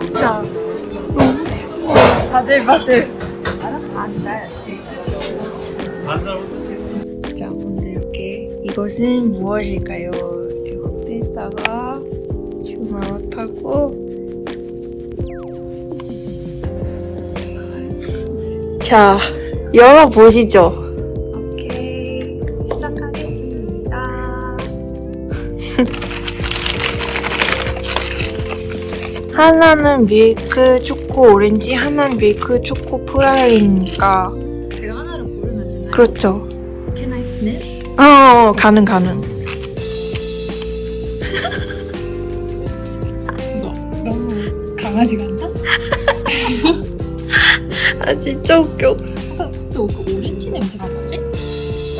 진짜 바들바들. 자 오늘 이렇게 이것은 무엇일까요? 이렇게 떼다가 주말 타고 자 열어보시죠. 하나는 밀크 초코 오렌지, 하나는 밀크 초코 프라이니까 제가 하나를 고르면 되나요? 그렇죠. Can I sniff? 어, 가능 가능. 너무 강아지 같나? 아 진짜 웃겨. 또 그 오렌지 냄새가 나지?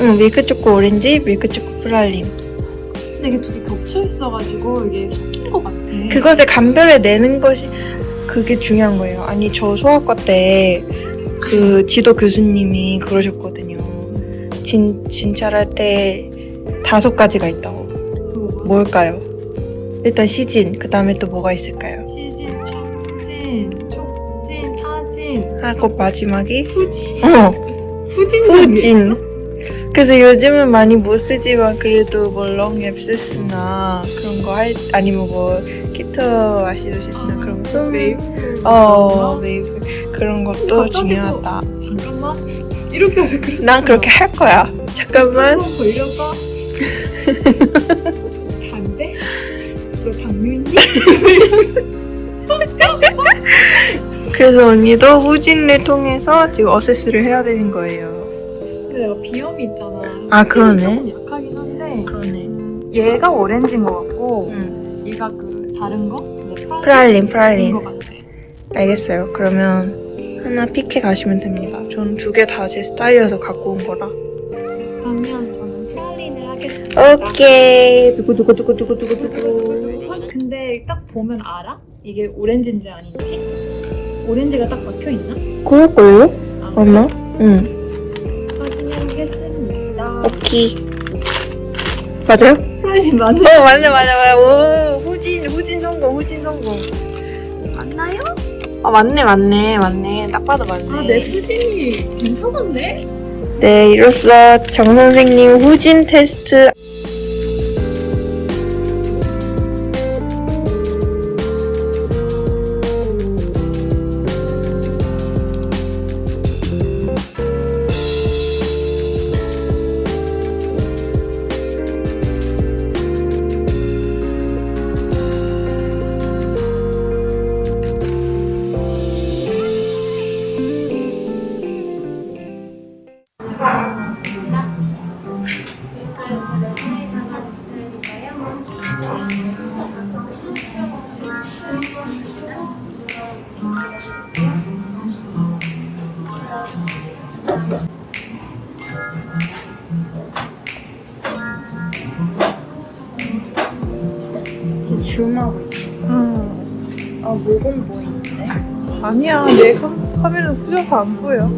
응, 밀크 초코 오렌지, 밀크 초코 프랄림. 근데 이게 두개 겹쳐 있어가지고 이게. 그것을 감별해 내는 것이 그게 중요한 거예요. 아니 저 소아과 때 그 지도 교수님이 그러셨거든요. 진 진찰할 때 다섯 가지가 있다고. 뭘까요? 일단 시진, 그 다음에 또 뭐가 있을까요? 시진, 촉진, 촉진, 타진, 아, 그 마지막이 후진. 어, 후진. 후진. 그래서 요즘은 많이 못 쓰지만 그래도 뭐 롱앱시스나 그런 거 할 아니면 뭐 키토 아시도시스나 그런 거 숨, 메이플. 어 메이플 그런 것도 갑자기 중요하다. 잠깐만. 이렇게 해서 그렇게. 난 그렇게 할 거야. 잠깐만. 한번 걸려봐. 반대? 너 당뇨니? 그래서 언니도 후진을 통해서 지금 어세스를 해야 되는 거예요. 근데 내가 비염이 있잖아. 아, 그러네. 조금 약하긴 한데 그러네. 얘가 오렌지인 것 같고 응. 얘가 그 다른 거? 뭐 프랄린, 인 프랄린. 것 같아. 알겠어요. 그러면 하나 픽해 가시면 됩니다. 저는 두 개 다 제 스타일이어서 갖고 온 거라. 그러면 저는 프랄린을 하겠습니다. 오케이. 두구 두구 두구 두구 두구 두구. 근데 딱 보면 알아? 이게 오렌지인지 아닌지? 오렌지가 딱 박혀 있나? 그럴걸요? 아, 맞나? 응. 오케이. 맞아요? 프랄린 맞네. 어 맞네 맞네 맞네. 오 후진 후진 성공 후진 성공. 맞나요? 아 맞네 맞네 맞네. 딱 봐도 맞네. 아, 내 수진이 괜찮았네? 네 이로써 정 선생님 후진 테스트. 줌하고 있죠. 응. 아 모공 보이는데? 아니야, 내 카, 카메라 후져서 안 보여.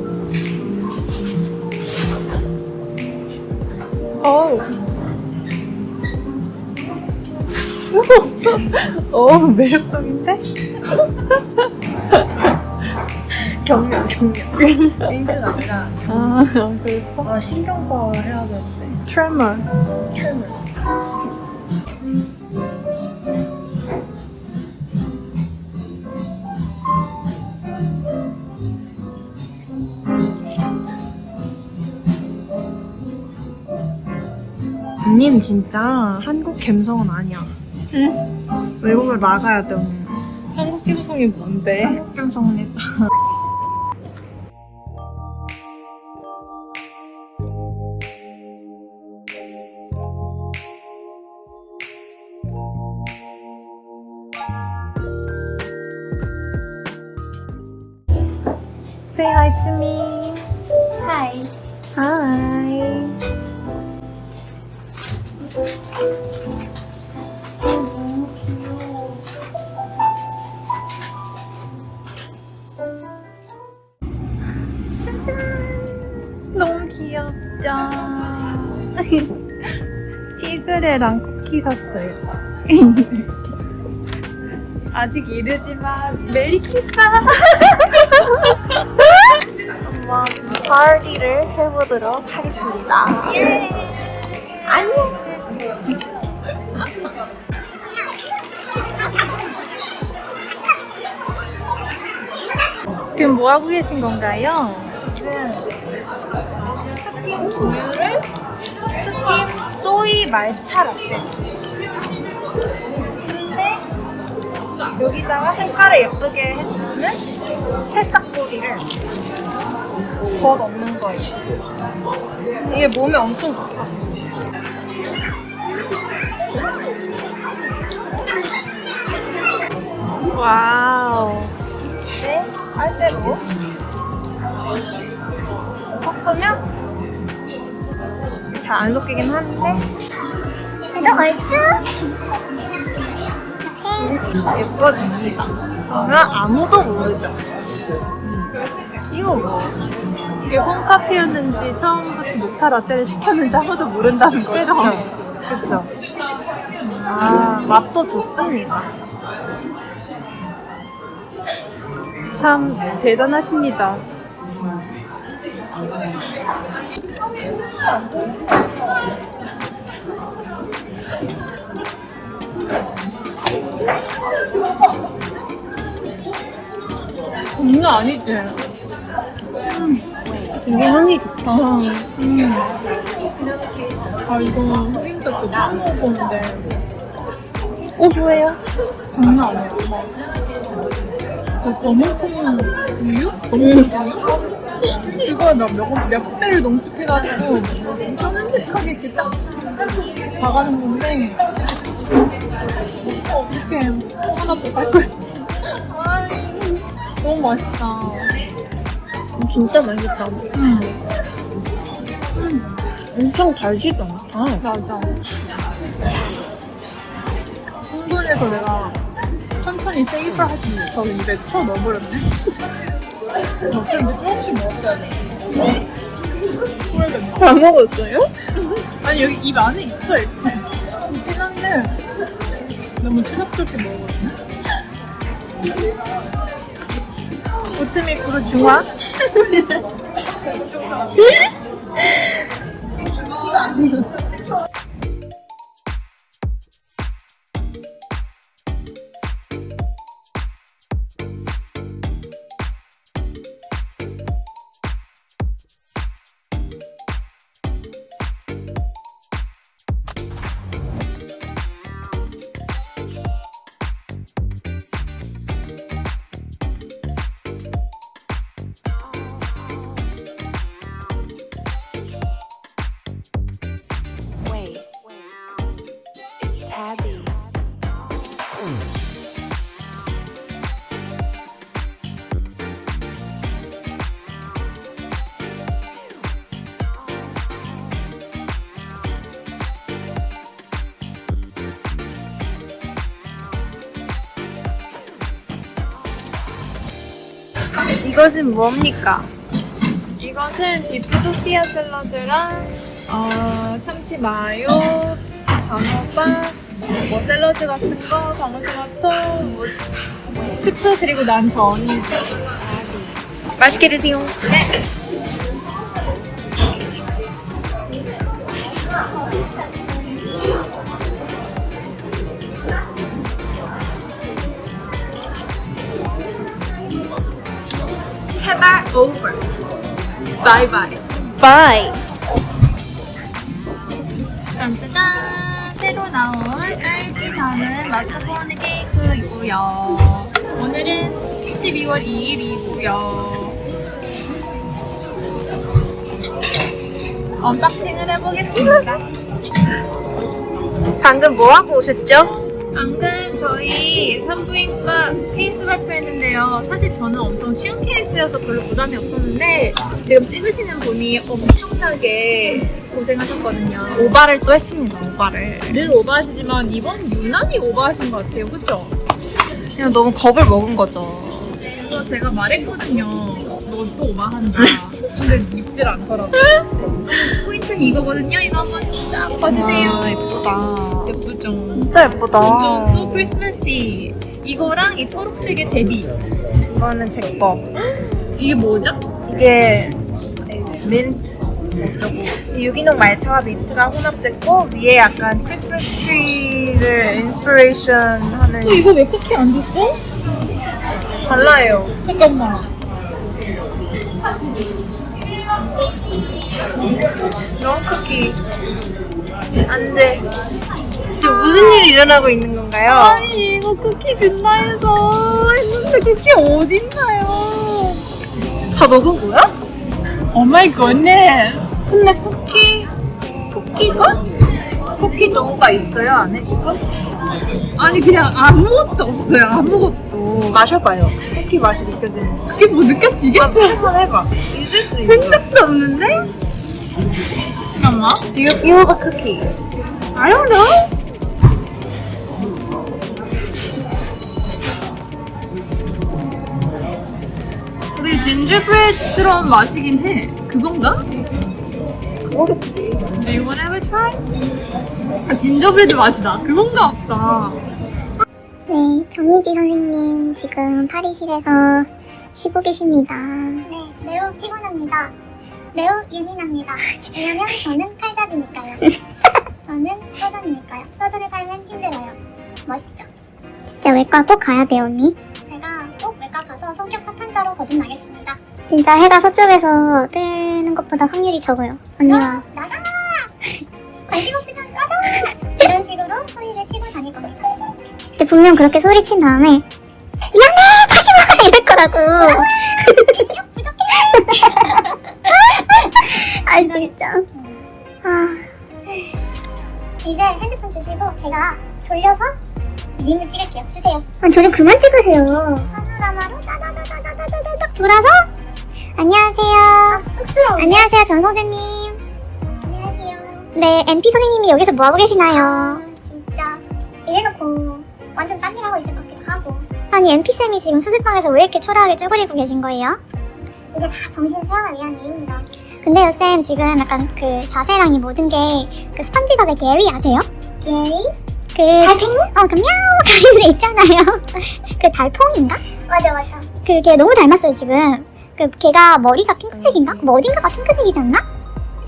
어우. 어, 매력적인데? 경련 경련. 윙크가 아니라 아, 그래서? 아 신경과 해야 되는데. 트레머. 트림을. 언니는 진짜 한국 감성은 아니야. 응? 외국을 나가야 돼, 언니. 한국 감성이 뭔데? 한국 감성은 있다. Say hi to me. Hi. Hi. 너무 귀엽죠? 티그레랑 쿠키 샀어요. 아직 이르지만 메리 크리스마스! 한번 파티를 해보도록 하겠습니다. 예. 안녕. 지금 뭐 하고 계신 건가요? 스팀 두유를 스팀 소이 말차 라떼. 여기다가 색깔을 예쁘게 해주는 새싹보리를 더 넣는 거예요. 이게 몸에 엄청 좋다. 와우. 네, 빨대로 섞으면 잘 안 섞이긴 하는데 이거 얼추? 예뻐집니다. 그러면 아무도 모르죠. 이거 뭐? 이게 홈카페였는지 처음부터 녹차 라떼를 시켰는지 아무도 모른다는 거죠? 그쵸? 아, 맛도 좋습니다. 참 대단하십니다. 장난 아니지? 이게 향이 좋다. 음. 아 이거 흑임자 또 처음 먹어보는데 고소해요? 장난 아니야. 그 검은콩 우유? 검은콩 우유? 이거 몇, 몇, 몇 배를 농축해가지고 쫀득하게 이렇게 딱 박아놓은 건데 어, 어떻게 하나 못할 거야. 너무 맛있다. 진짜 맛있다. 음, 엄청 달지도 않다. 맞아. 흥분해서 내가 천천히 세이브 하지 못하고 입에 쳐 넣어버렸네. 어쩐지 조금씩 먹어야 돼. 후회된다. 다 먹었어요? 아니 여기 입 안에 있어 이렇게. 있긴 한데 너무 추잡스럽게 먹어버렸네. 오트밀크로 중화? 이것은 뭡니까? 이것은 비프 토티아 샐러드랑 어, 참치 마요, 방어빵, 뭐 샐러드 같은 거, 방울토마토, 뭐 스프 그리고 난 전이 맛있게 드세요. 해 over. 바이바이. 바이. 짠짜잔! 새로 나온 딸기 담은 마스카포네 케이크이고요. 오늘은 12월 2일이고요. 언박싱을 해보겠습니다. 방금 뭐 하고 오셨죠? 방금 저희 산부인과 케이스 발표했는데요. 사실 저는 엄청 쉬운 케이스여서 별로 부담이 없었는데 지금 찍으시는 분이 엄청나게 고생하셨거든요. 오바를 또 했습니다. 오바를. 늘 오버하시지만 이번 유난히 오버하신 것 같아요. 그쵸? 그냥 너무 겁을 먹은 거죠. 그래서 제가 말했거든요. 너 또 오버한다. 근데 믿질 않더라고. 지금 포인트는 이거거든요. 이거 한번 쫙 봐주세요. 아, 예쁘다. 예쁘죠? 진짜 예쁘다. 완전 크리스마시. 이거랑 이 초록색의 데뷔. 이거는 제 거. 이게 뭐죠? 이게 민트 어쩌고 유기농 말차와 민트가 혼합됐고 위에 약간 크리스마스 트리를 인스피레이션 하는 어, 이거 왜 쿠키 안 줬어? 달라요. 잠깐만. 너 쿠키 안 돼. 지금 무슨 일이 일어나고 있는 건가요? 아니 이거 쿠키 준다 해서 했는데 쿠키 어딨나요? 다 먹은 거야? 오 마이 굿네스. 근데 쿠키 쿠키가 쿠키 도우가 있어요 안에 지금? 아니 그냥 아무것도 없어요. 아무것도. 마셔봐요. 쿠키 맛이 느껴지는 거. 그게 뭐 느껴지겠어? 한번 해봐. 있을 수 있어. 흔적도 없는데? 잠깐만. Do you feel the cookie? I don't know. 진저브레드스러운 맛이긴 해. 그건가? 그거겠지. Do you wanna have a try? 아, 진저브레드 맛이다. 그건가 없다. 네, 정희지 선생님 지금 파리실에서 쉬고 계십니다. 네, 매우 피곤합니다. 매우 예민합니다. 왜냐면 저는 칼잡이니까요. 저는 서전이니까요. 서전에 살면 힘들어요. 멋있죠? 진짜 외과 꼭 가야 돼요, 언니. 진짜 해가 서쪽에서 뜨는 것보다 확률이 적어요. 언니가. 나가! 관심 없으면 꺼져! 이런 식으로 소리를 치고 다닐 겁니다. 근데 분명 그렇게 소리친 다음에 미안해! 다시 와! 이럴 거라고. 아 진짜. 아. 이제 핸드폰 주시고 제가 돌려서 님을 찍을게요. 주세요. 아, 저좀 그만 찍으세요. 파노라마로 따다다다다다다닥 돌아서 안녕하세요. 쑥스러워. 안녕하세요, 전 선생님. 안녕하세요. 네, MP 선생님이 여기서 뭐 하고 계시나요? 진짜 이래놓고 완전 딴 일 하고 있을 것 같기도 하고. 아니, MP 쌤이 지금 수술방에서 왜 이렇게 초라하게 쪼그리고 계신 거예요? 이게 다 정신 수양을 위한 일입니다. 근데요, 쌤 지금 약간 그 자세랑 이 모든 게 그 스펀지밥의 게리 아세요? 게리? 그 달팽이? 어, 그 мя우 거리는 애 있잖아요. 그 달팽인가? 맞아, 맞아. 그걔 너무 닮았어요, 지금. 그 걔가 머리가 핑크색인가? 뭐 어딘가가 핑크색이지 않나?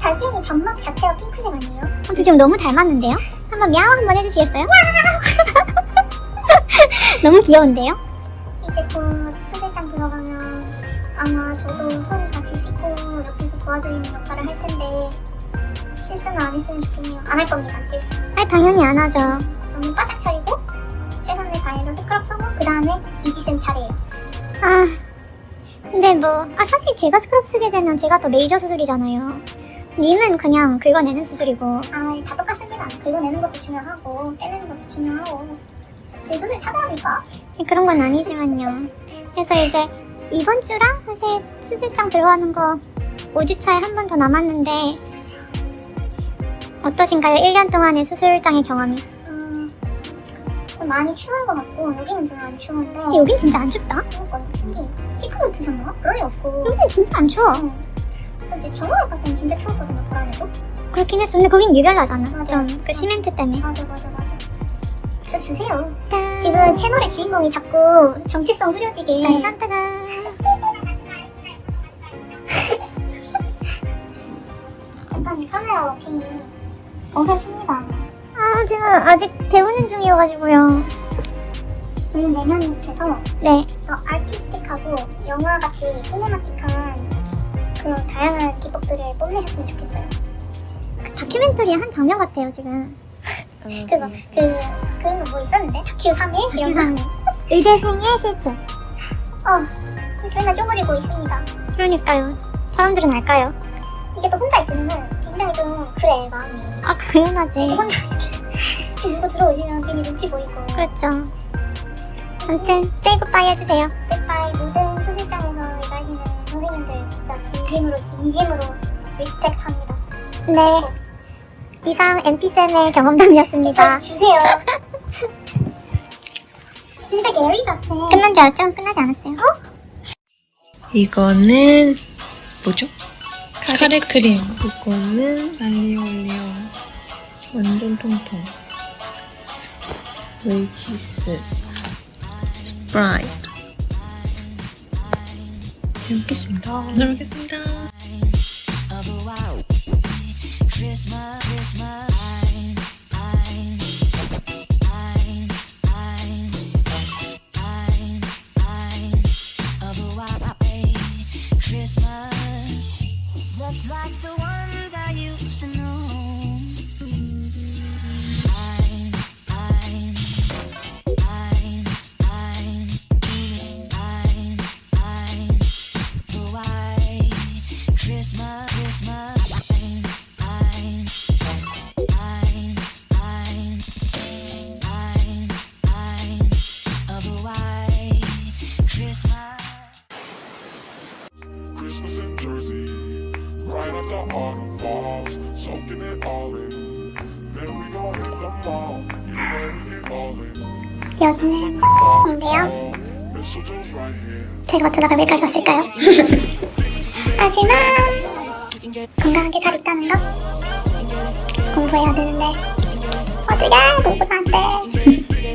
달팽이 점막 자체가 핑크색 아니에요? 아무튼 지금 너무 닮았는데요? 한번 мя우 한번 해주시겠어요? 너무 귀여운데요? 이제 곧 수술장 들어가면 아마 저도 손 같이 씻고 옆에서 도와드리는 역할을 할 텐데 실수는 안 했으면 좋겠네요. 안 할 겁니다, 실수. 아, 당연히 안 하죠. 저는 바짝 차리고 최선을 다해서 스크럽 써고 그 다음에 이지쌤 차례예요. 아, 근데 뭐, 아 사실 제가 스크럽 쓰게 되면 제가 더 메이저 수술이잖아요. 님은 그냥 긁어내는 수술이고. 아, 다 똑같습니다. 긁어내는 것도 중요하고 떼내는 것도 중요하고. 제 수술 차별합니까? 그런 건 아니지만요. 그래서 이제 이번 주랑 사실 수술장 들어가는 거 5주차에 한 번 더 남았는데 어떠신가요? 1년 동안의 수술장의 경험이? 음, 좀 많이 추운 것 같고 여기는 좀안 추운데. 여긴 진짜 안 춥다? 그러니까 피크를 드셨나? 그럴 리 없고. 여긴 진짜 안 추워. 응. 근데 갔을 때는 진짜 추웠거든요 보라에도? 그렇긴 했어. 근데 거긴 유별나잖아. 좀 그 시멘트 때문에. 맞아 맞아 맞아. 저 주세요. 지금 채널의 주인공이 자꾸 정체성 흐려지게. 딴딴딴 약간 카메라 워킹이 어설픕니다 아 지금 아직 배우는 중이어가지고요. 저는 돼서 네. 더 아티스틱하고 영화같이 시네마틱한 그런 다양한 기법들을 뽐내셨으면 좋겠어요. 그 다큐멘터리의 한 장면 같아요 지금. 그거 그 그런 거 뭐 있었는데? 다큐 3일 다큐 3일 의대생의 실제 어 맨날 쪼그리고 있습니다. 그러니까요. 사람들은 알까요? 이게 또 혼자 있으면 굉장히 좀 그래 마음이. 아 당연하지. 혼자 누구 들어오시면 괜히 눈치 보이고 그렇죠. 아무튼 세이 굿바이 해주세요. 굿바이 모든 수술장에서 일하시는 선생님들 진짜 진심으로 진심으로 리스펙합니다. 네. 이상 MP쌤의 경험담이었습니다. 주세요. 진짜 게리 같아. 끝난 줄 알았죠? 끝나지 않았어요. 어? 이거는 뭐죠? 카레 크림. 이거는 알리오 올리오. 완전 통통 웰치스 스프라이트 잘 먹겠습니다 잘 먹겠습니다. 여기는 인데요. 제가 어쩌다가 여기까지 왔을까요? 하지만 건강하게 잘 있다는 거 공부해야 되는데 어떻게 공부도 안 돼.